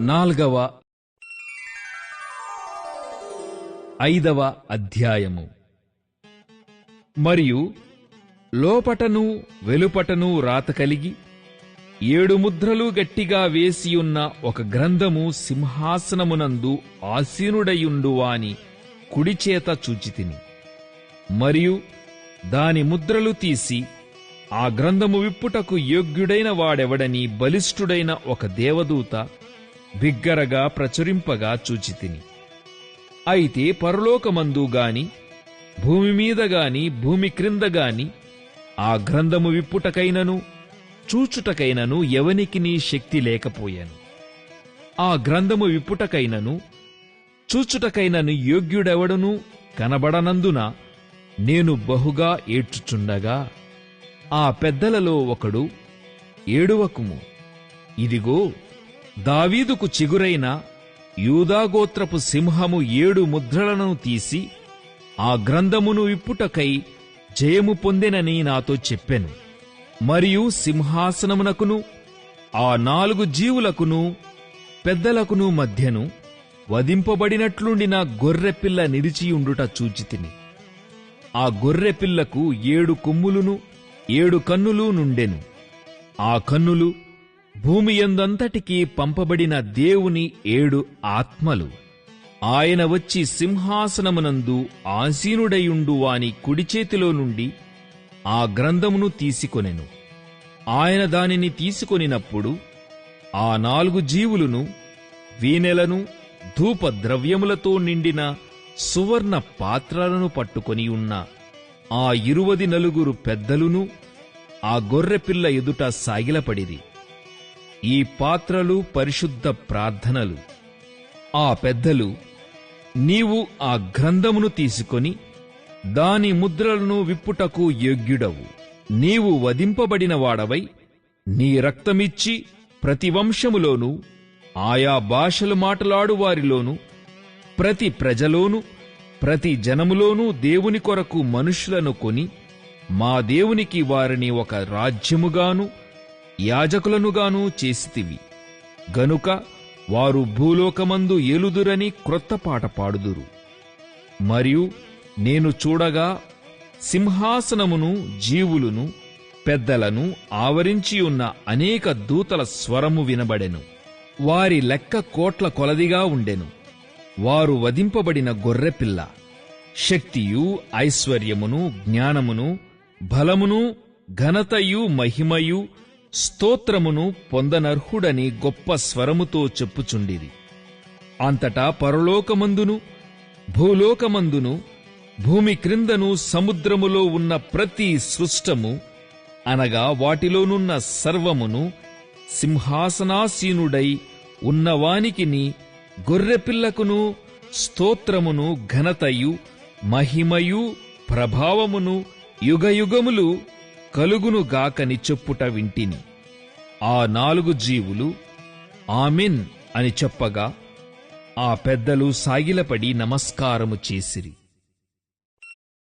నాల్గవ ఐదవ అధ్యాయము. మరియు లోపటను వెలుపటను రాత కలిగి ఏడు ముద్రలు గట్టిగా వేసియున్న ఒక గ్రంథము సింహాసనమునందు ఆసీనుడయుండువాని కుడిచేత చూచితిని. మరియు దాని ముద్రలు తీసి ఆ గ్రంథము విప్పుటకు యోగ్యుడైన వాడెవడని బలిష్ఠుడైన ఒక దేవదూత బిగ్గరగా ప్రచురింపగా చూచితిని. అయితే పరలోకమందు గాని భూమి మీద గాని భూమి క్రింద గాని ఆ గ్రంథము విప్పుటకైనను చూచుటకైనను ఎవనికి నీ శక్తి లేకపోయాను. ఆ గ్రంథము విప్పుటకైనను చూచుటకైనను యోగ్యుడెవడను కనబడనందున నేను బహుగా ఏడ్చుచుండగా ఆ పెద్దలలో ఒకడు ఏడువకుము ఇదిగో దావీదుకు చిగురైన యూదాగోత్రపు సింహము ఏడు ముద్రలను తీసి ఆ గ్రంథమును విప్పుటకై జయము పొందెనని నాతో చెప్పెను. మరియు సింహాసనమునకును ఆ నాలుగు జీవులకును పెద్దలకును మధ్యను వధింపబడినట్లుండిన గొర్రెపిల్ల నిలిచియుండుట చూచితిని. ఆ గొర్రెపిల్లకు ఏడు కొమ్ములును ఏడు కన్నులు నుండెను. ఆ కన్నులు భూమి ఎందంతటికీ పంపబడిన దేవుని ఏడు ఆత్మలు. ఆయన వచ్చి సింహాసనమునందు ఆసీనుడయుండు వాని కుడిచేతిలో నుండి ఆ గ్రంథమును తీసుకొనెను. ఆయన దానిని తీసుకొనినప్పుడు ఆ నాలుగు జీవులను వీణెలను ధూప ద్రవ్యములతో నిండిన సువర్ణ పాత్రలను పట్టుకొని ఉన్న ఆ ఇరువది నలుగురు పెద్దలును ఆ గొర్రెపిల్ల ఎదుట సాగిలపడిది ఈ పాత్రలు పరిశుద్ధ ప్రార్థనలు. ఆ పెద్దలు నీవు ఆ గ్రంథమును తీసుకొని దాని ముద్రలను విప్పుటకు యోగ్యుడవు. నీవు వధింపబడిన వాడవై నీ రక్తమిచ్చి ప్రతి వంశములోనూ ఆయా భాషలు మాటలాడు వారిలోనూ ప్రతి ప్రజలోనూ ప్రతి జనములోనూ దేవుని కొరకు మనుషులను కొని మా దేవునికి వారిని ఒక రాజ్యముగాను యాజకులనుగాను చేసితివి. గనుక వారు భూలోకమందు ఏలుదురని క్రొత్త పాట పాడుదురు. మరియు నేను చూడగా సింహాసనమును జీవులును పెద్దలను ఆవరించియున్న అనేక దూతల స్వరము వినబడెను. వారి లెక్క కోట్ల కొలదిగా ఉండెను. వారు వధింపబడిన గొర్రెపిల్ల శక్తియు ఐశ్వర్యమును జ్ఞానమును బలమును ఘనతయు మహిమయు స్తోత్రమును పొందనర్హుడని గొప్ప స్వరముతో చెప్పుచుండిరి. అంతటా పరలోకమందును భూలోకమందును భూమి క్రిందను సముద్రములో ఉన్న ప్రతి సృష్టము అనగా వాటిలోనున్న సర్వమును సింహాసనాసీనుడై ఉన్నవానికిని గొర్రెపిల్లకును స్తోత్రమును ఘనతయు మహిమయు ప్రభావమును యుగయుగములు కలుగునుగాకని చెప్పుట వింటిని. ఆ నాలుగు జీవులు ఆమెన్ అని చెప్పగా ఆ పెద్దలు సాగిలపడి నమస్కారము చేసిరి.